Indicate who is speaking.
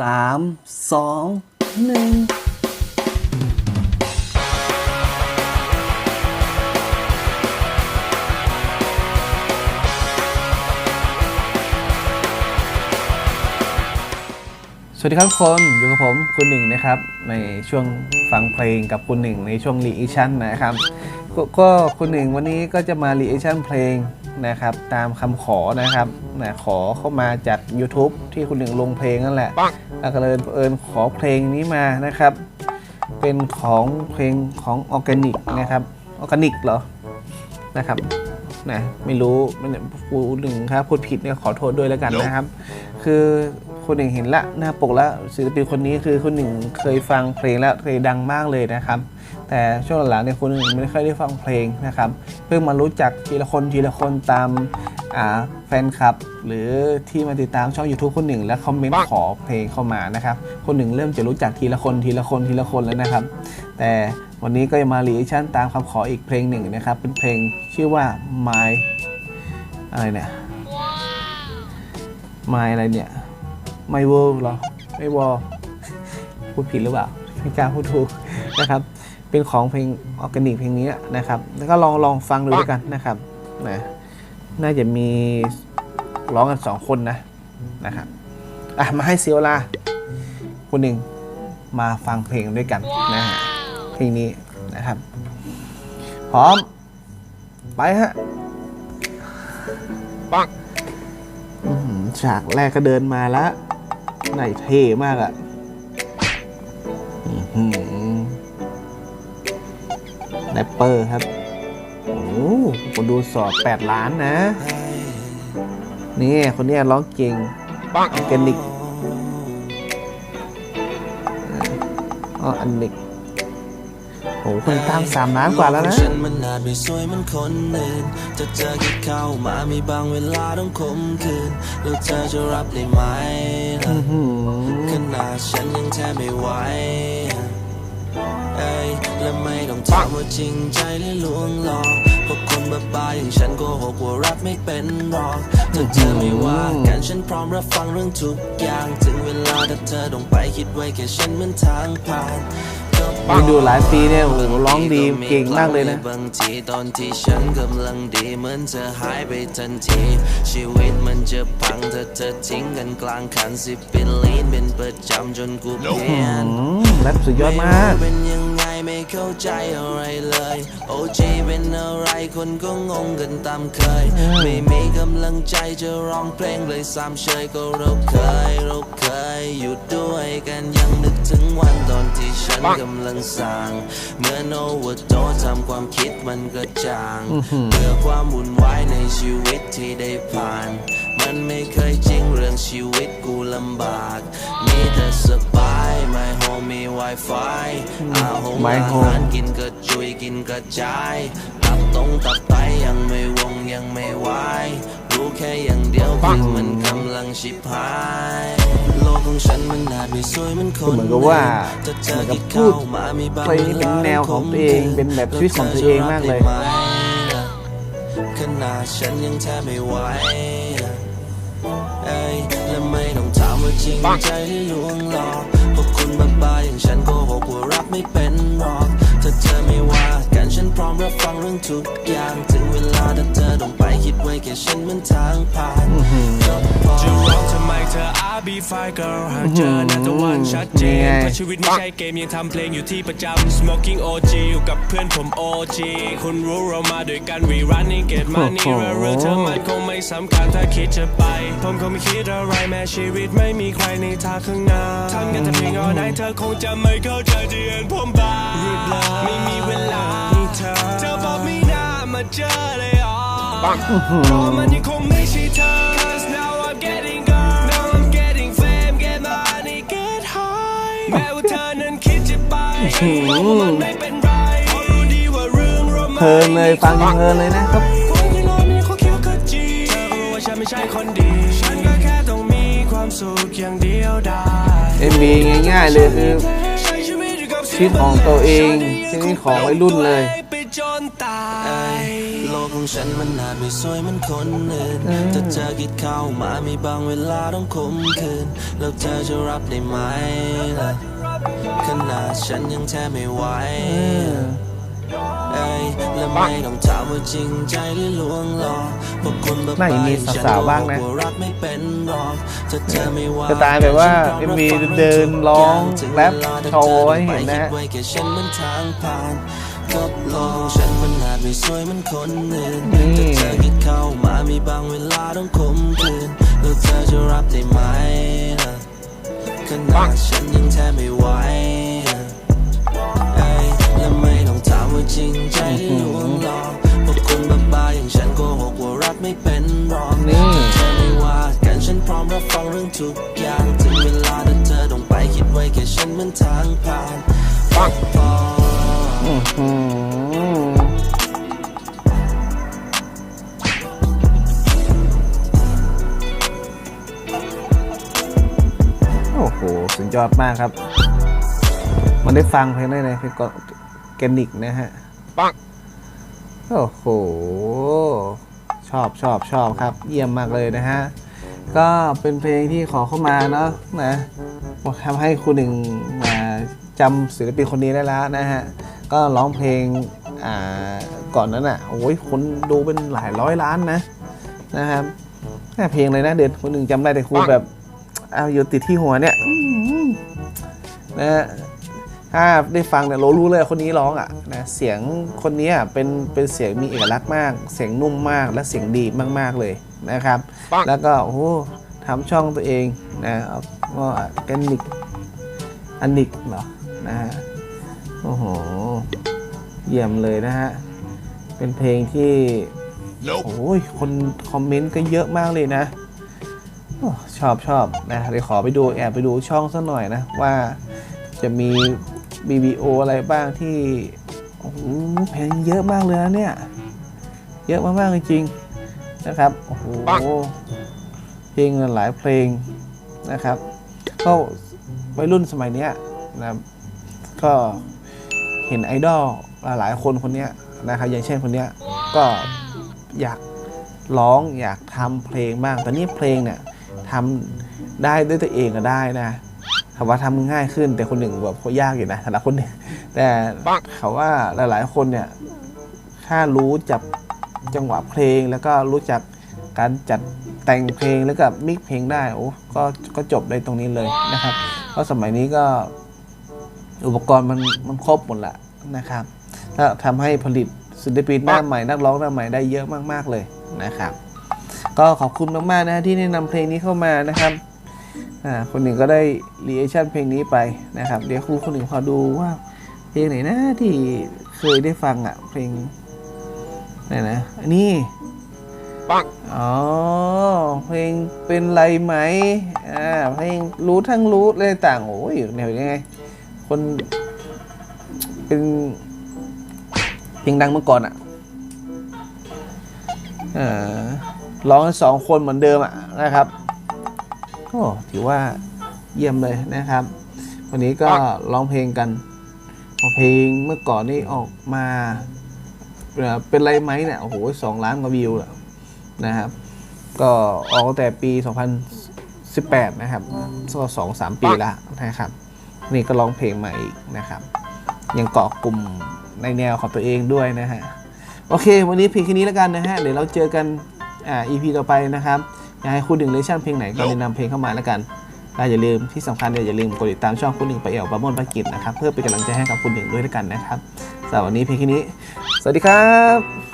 Speaker 1: สามสองหนึ่งสวัสดีครับทุกคนอยู่กับผมคุณหนึ่งนะครับ ในช่วงฟังเพลงกับคุณหนึ่งในช่วงรีแอคชั่นนะครับกก็คุณหนึ่งวันนี้ก็จะมารีแอคชั่นเพลงนะครับตามคำขอนะครับนะขอเข้ามาจาก YouTube ที่คุณหนึ่งลงเพลงนั่นแหละ ก็เลยเอิญขอเพลงนี้มานะครับ เป็นของเพลงของออร์แกนิกนะครับออร์แกนิกเหรอนะครับนะไม่รู้ไม่ได้พูดหนึ่งครับพูดผิดเนี่ยขอโทษด้วยแล้วกันนะครับ คือ คนหนึ่งเห็นละหน้าปกแล้วศิลปินคนนี้คือคนหนึ่งเคยฟังเพลงแล้วเพลงดังมากเลยนะครับ แต่ช่วงหลังๆเนี่ยคนหนึ่งไม่ค่อยได้ฟังเพลงนะครับ เพิ่งมารู้จักทีละคนทีละคนตามแฟนคลับ หรือที่มาติดตามช่อง YouTube คนหนึ่งแล้วคอมเมนต์ขอเพลงเข้ามานะครับคนหนึ่งเริ่มจะรู้จักทีละคนทีละคนทีละคนแล้วนะครับ แต่วันนี้ก็จะมารีแอคชั่นตามคำขออีกเพลงหนึ่งนะครับ เป็นเพลงชื่อว่า My อะไรเนี่ย My อะไรเนี่ย My World เหรอไม่วอพูดผิดหรือเปล่าไม่กล้าพูดถูกนะครับ เป็นของเพลงออร์แกนิกเพลงนี้นะครับ แล้วก็ลองลองฟังดูด้วยกันนะครับนะน่าจะมีร้องกันสองคนนะนะครับอะมาให้เสียเวลาคนหนึ่งมาฟังเพลงด้วยกันนะฮะเพลงนี้นะครับ พร้อม ไปฮะอื้อหือฉากแรกก็เดินมาแล้ว ไหนเท่มากอะ่ะอื้อหือแรปเปอร์ครับ โอ้โหคนดูสอบ 8 ล้านนะ นี่ คนเนี้ยร้องเก่งออร์แกนิกอ๋ออันนิก โอ้โหคนตามสามล้านกว่าแล้วนะ
Speaker 2: ฉันมันอาจไม่สวยเหมันคนอื่นจะเจอแค่เข้ามามีบางเวลาต้องคมคืนแล้วเธอจะรับได้ไหมล่ะ
Speaker 1: อื้อหือ
Speaker 2: ขนาดฉันยังแทบไม่ไหวเอ้ยและไม่ต้องถามว่าจริงใจหรือลวงหลอกเพราะคนบ้าๆอย่างฉันโกหกว่ารักไม่เป็นหรอกถ้าเธอไม่ว่ากันฉันพร้อมรับฟังเรื่องทุกอย่าง ถึงเวลาถ้าเธอต้องไปคิดไว้แค่ฉันเหมือนทางผ่าน ก็พอ
Speaker 1: ไปดูหลายปีเนี่ยโอ้โหร้องดีเก่งมากเลยนะ
Speaker 2: บางทีตอนที่ฉันกำลังดีเหมือนเธอหายไปทันที ชีวิตมันจะพังถ้าเธอทิ้งกันกลางคันสิบเป็นลีนเป็นประจำจนกูเพี้ยน
Speaker 1: อืมแรปสุดยอดมาก
Speaker 2: ไรู้เป็นยังไงไม่เข้าใจอะไรเลย โอจเป็นอะไรคนก็งงกันตามเคย ไม่มีกำลังใจจะร้องเพลงเลยสามเชยก็เราเคยเราเคยอยู่ด้วยกันยังนึกถึงวันตอนที่ฉันกำลังสั่งเหมื่อนโอเวอร์โดทำความคิดมันก็จางเพื่อความวุ่นวายในชีวิตที่ได้ผ่าน มันไม่เคยจริงเรื่องชีวิตกูลำบาก มีแต่สบาย my home มี Wi-Fi อาหง
Speaker 1: My
Speaker 2: อา
Speaker 1: home
Speaker 2: หารกินกระจุยกินกระจายตับตรงตับไตยังไม่วงยังไม่ไหวรู้แค่อย่างเดียวคือมันกำลังชิบหายโลกของฉันมันอาจไม่สวยเหมันคน
Speaker 1: เหมือนกับว่า
Speaker 2: แต่เธ
Speaker 1: เหมื
Speaker 2: อ
Speaker 1: อนกับ
Speaker 2: ที่
Speaker 1: พู
Speaker 2: เข้า
Speaker 1: ด
Speaker 2: มามีบาง
Speaker 1: เพลงนี้เป็นแนวของตัวเองเป็นแบบชีวิตของตัวเองมากเลย
Speaker 2: ขนาดฉันยังแทบไม่ไหว จริงใจที่ลวงหลอกพวกคุณบ้าๆอย่างฉันโกหกว่ารักไม่เป็นหรอกถ้าเธอไม่ว่ากันฉันพร้อมรับฟังเรื่องทุกอย่างถึง เวลาถ้าเธอต้องไปคิดไว้แค่ฉันเหมือนทางผ่านก็พอ
Speaker 3: จะร้องทำไมเธอ I be fine girl หากเจอหน้าตะวันชัดเจน
Speaker 1: นี่ไง
Speaker 3: เพราะชีวิตไม่ใช่เกมยังทำเพลงอยู่ที่ประจำ smoking OG อยู่กับเพื่อนผม OG คุณรู้เรามาด้วยกัน we running get money
Speaker 1: โอ้โห
Speaker 3: เรื่องเธอมันคงไม่สำคัญถ้าคิดจะไป ผมคงไม่คิดอะไรแม้ชีวิตไม่มีใครในทางข้างหน้าทำกันแต่เพียงเอาไหนเธอคงจะไม่เข้าใจที่เห็นผมบ้าหรือเปล่าไม่มีเวลาให้เธอเธอบอกไม่น่า มาเจอเลยอะเพราะมันยังคงไม่ใช่เธอ Cause now I'm getting girl Now I'm getting fame get money get high แม้ว่าเธอนั้นคิดจะไปบอกว่ามันไม่เป็นไรเพราะรู้ดีว่าเรื่องเรา
Speaker 1: เพลินเลยฟังเพลินเลยนะครับ
Speaker 3: คนที่รอมีเขาคิดว่าเขาจีเธอรู้ว่าฉันไม่ใช่คนดี ฉันก็แค่ต้องมีความสุขอย่างเดียวได้
Speaker 1: MV ง่ายๆเลยคือ
Speaker 3: ใช้ชีวิตอยู่กับ
Speaker 1: ชีวิตของตัวเองชีวิตของวัยรุ่นเลย
Speaker 2: โลกขของฉันมันอาจไม่สวยเหมือนคนอื่นถ้าเธอคิดเข้ามามีบางเวลาต้องคมคืน แล้วเธอจะรับได้ไหมล่ะขนาดฉันยังแทบไม่ไหวเอ้ยและไม่ต้องถามว่าจริงใจหรือลวงหลอกเพราะคนแบบ
Speaker 1: น่าจะมีสาวๆบ้างนะ
Speaker 2: ฉัก็บอกว่ารักไม่เป็นหรอกถ้าเธอไม่ว่า
Speaker 1: สไตล์แบบว่า MV เดินร้องแรปโชว์ให้เห็นนะ ฮะ
Speaker 2: ไว้แค่ฉันมันทางผ่านก็ลองฉันมันอาจไม่สวยเหมันคนอื่นแต่เธอคิดเข้ามามีบางเวลาต้องคมคืนแล้วเธอจะรับได้ไหมละขนาดฉันยังแทบไม่ไหวเอ้ยและไม่ต้องถามว่าจริงใจหรือลวงหลอกเพราะคนบ้าๆอย่างฉันโกหกว่ารักไม่เป็นหรอก
Speaker 1: นี่
Speaker 2: เธอไม่ว่ากันฉันพร้อมรับฟังเรื่องทุกอย่างถึงเวลาที่เธอต้องไปคิดไว้แค่ฉันเหมันทางผ่านปักพอ
Speaker 1: โอ้โห สุดยอดมากครับ มันได้ฟังเพลงได้ในเพลงก็แกนิกนะฮะ
Speaker 3: ปัง
Speaker 1: โอ้โห ชอบชอบชอบครับ เยี่ยมมากเลยนะฮะ ก็เป็นเพลงที่ขอเข้ามาเนาะนะทำให้คุณหนึ่งมาจำศิลปินคนนี้ได้แล้วนะฮะ ก็ร้องเพลงอ่าก่อนนั้นอะโอ้ยคนดูเป็นหลายร้อยล้านนะนะครับแค่เพลงเลยนะเด่นคนหนึ่งจำได้แต่ครูแบบเอาอยู่ติดที่หัวเนี่ยอื้อหือนะฮะถ้าได้ฟังเนี่ยเรารู้เลยคนนี้ร้องอะนะเสียงคนนี้อะเป็นเป็นเสียงมีเอกลักษณ์มาก เสียงนุ่มมากและเสียงดีมาก ๆเลยนะครับ แล้วก็โอ้โหทำช่องตัวเองนะเอาก็แกนิกอันนิกเหรอนะฮะ โอ้โห เยี่ยมเลยนะฮะ เป็นเพลงที่ โอ้ย คนคอมเมนต์ก็เยอะมากเลยนะโอ้ชอบชอบนะเดี๋ยวขอไปดูแอบไปดูช่องสักหน่อยนะ ว่าจะมี BBO อะไรบ้างที่ โอ้โหเพลงเยอะมากเลยนะเนี่ย เยอะมากๆจริงๆนะครับ โอ้โห เพลงหลายเพลงนะครับ ก็วัยรุ่นสมัยเนี้ยนะครับก็ เห็นไอดอลหลายคนคนนี้นะครับอย่างเช่นคนนี้ก็อยากร้องอยากทำเพลงบ้างแต่นี่เพลงเนี่ยทำได้ด้วยตัวเองก็ได้นะถามว่าทำง่ายขึ้น แต่คนหนึ่งแบบยากอยู่นะสำหรับคนหนึ่งแต่เขาว่าหลาย ๆ คนเนี่ยถ้ารู้จับจังหวะเพลงแล้วก็รู้จักการจัดแต่งเพลงแล้วก็มิกเพลงได้โอ้ก็ก็จบได้ตรงนี้เลยนะครับ เพราะสมัยนี้ก็ อุปกรณ์มันมันครบหมดแหละนะครับแล้วทำให้ผลิตศิลปินหน้าใหม่นักร้องหน้าใหม่ได้เยอะมากๆเลยนะครับ ก็ขอบคุณมากๆนะที่แนะนำเพลงนี้เข้ามานะครับอ่าคนหนึ่งก็ได้รีแอคชั่นเพลงนี้ไปนะครับ เดี๋ยวครูคนหนึ่งขอดูว่าเพลงไหนนะที่เคยได้ฟังอะเพลงไหนนะอันนี้
Speaker 3: ปัง
Speaker 1: อ๋อเพลงเป็นไรไหมอ่าเพลงรู้ทั้งรู้อะไรต่างโอ้ยแนวยังไง คนเป็นเพลงดังเมื่อก่อนอะเอ่อร้องกันสองคนเหมือนเดิมอะนะครับก็ถือว่าเยี่ยมเลยนะครับ วันนี้ก็ร้องเพลงกันเพลงเมื่อก่อนนี่ออกมาเอ่อเป็นไรไหมเนี่ยโอ้โหสองล้านกว่าวิวแล้วนะครับ ก็ออกตั้งแต่ปี 2018 นะครับก็สองสามปีแล้วนะครับ นี่ก็ร้องเพลงใหม่อีกนะครับ ยังเกาะกลุ่มในแนวของตัวเองด้วยนะฮะ โอเค วันนี้เพียงแค่นี้แล้วกันนะฮะ เดี๋ยวเราเจอกันอ่า EP ต่อไปนะครับ อยากให้คุณหนึ่งเลชั่นเพลงไหนก็แนะนำเพลงเข้ามาแล้วกันอย่าลืมที่สำคัญอย่าลืมกดติดตามช่องคุณหนึ่งไปเอวปราโมนปากิจนะครับ เพื่อเป็นกำลังใจให้กับคุณหนึ่งด้วยแล้วกันนะครับสำหรับวันนี้เพียงแค่นี้ สวัสดีครับ